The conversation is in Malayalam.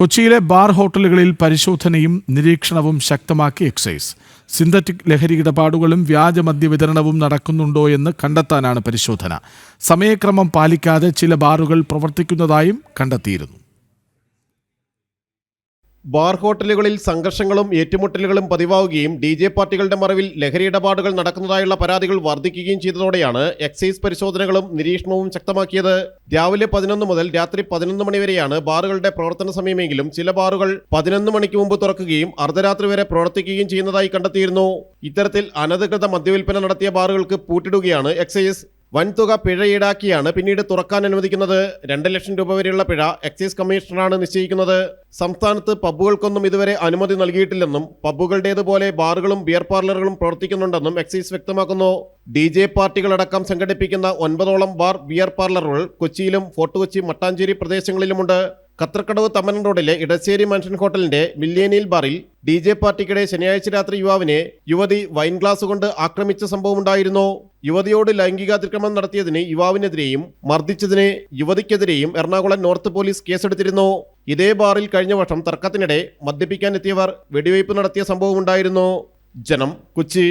കൊച്ചിയിലെ ബാർ ഹോട്ടലുകളിൽ പരിശോധനയും നിരീക്ഷണവും ശക്തമാക്കി എക്സൈസ്. സിന്തറ്റിക് ലഹരി ഇടപാടുകളും വ്യാജമദ്യ വിതരണവും നടക്കുന്നുണ്ടോ എന്ന് കണ്ടെത്താനാണ് പരിശോധന. സമയക്രമം പാലിക്കാതെ ചില ബാറുകൾ പ്രവർത്തിക്കുന്നതായും കണ്ടെത്തിയിരുന്നു. ബാർ ഹോട്ടലുകളിൽ സംഘർഷങ്ങളും ഏറ്റുമുട്ടലുകളും പതിവാവുകയും ഡി ജെ പാർട്ടികളുടെ മറവിൽ ലഹരി ഇടപാടുകൾ നടക്കുന്നതായുള്ള പരാതികൾ വർദ്ധിക്കുകയും ചെയ്തതോടെയാണ് എക്സൈസ് പരിശോധനകളും നിരീക്ഷണവും ശക്തമാക്കിയത്. രാവിലെ പതിനൊന്ന് മുതൽ രാത്രി പതിനൊന്ന് മണിവരെയാണ് ബാറുകളുടെ പ്രവർത്തന സമയമെങ്കിലും ചില ബാറുകൾ പതിനൊന്ന് മണിക്ക് മുമ്പ് തുറക്കുകയും അർദ്ധരാത്രി വരെ പ്രവർത്തിക്കുകയും ചെയ്യുന്നതായി കണ്ടെത്തിയിരുന്നു. ഇത്തരത്തിൽ അനധികൃത മദ്യവിൽപ്പന നടത്തിയ ബാറുകൾക്ക് പൂട്ടിടുകയാണ് എക്സൈസ് വൻതുക പിഴ ഈടാക്കിയാണ് പിന്നീട് തുറക്കാൻ അനുവദിക്കുന്നത്. രണ്ട് ലക്ഷം രൂപ വരെയുള്ള പിഴ എക്സൈസ് കമ്മീഷണറാണ് നിശ്ചയിക്കുന്നത്. സംസ്ഥാനത്ത് പബ്ബുകൾക്കൊന്നും ഇതുവരെ അനുമതി നൽകിയിട്ടില്ലെന്നും പബ്ബുകളുടേതുപോലെ ബാറുകളും ബിയർ പാർലറുകളും പ്രവർത്തിക്കുന്നുണ്ടെന്നും എക്സൈസ് വ്യക്തമാക്കുന്നു. ഡി ജെ പാർട്ടികളടക്കം സംഘടിപ്പിക്കുന്ന ഒൻപതോളം ബാർ ബിയർ പാർലറുകൾ കൊച്ചിയിലും ഫോർട്ട് കൊച്ചി മട്ടാഞ്ചേരി പ്രദേശങ്ങളിലുമുണ്ട്. കത്രക്കടവ് തമ്മൻ റോഡിലെ ഇടശ്ശേരി മൻഷൻ ഹോട്ടലിന്റെ മില്ലേനിയൽ ബാറിൽ ഡി ജെ പാർട്ടിക്കിടെ ശനിയാഴ്ച രാത്രി യുവാവിനെ യുവതി വൈൻ ഗ്ലാസ് കൊണ്ട് ആക്രമിച്ച സംഭവമുണ്ടായിരുന്നു. യുവതിയോട് ലൈംഗികാതിക്രമം നടത്തിയതിന് യുവാവിനെതിരെയും മർദ്ദിച്ചതിന് യുവതിക്കെതിരെയും എറണാകുളം നോർത്ത് പോലീസ് കേസെടുത്തിരുന്നു. ഇതേ ബാറിൽ കഴിഞ്ഞ വർഷം തർക്കത്തിനിടെ മദ്യപിക്കാനെത്തിയവർ വെടിവയ്പ് നടത്തിയ സംഭവമുണ്ടായിരുന്നു. ജനം കൊച്ചി.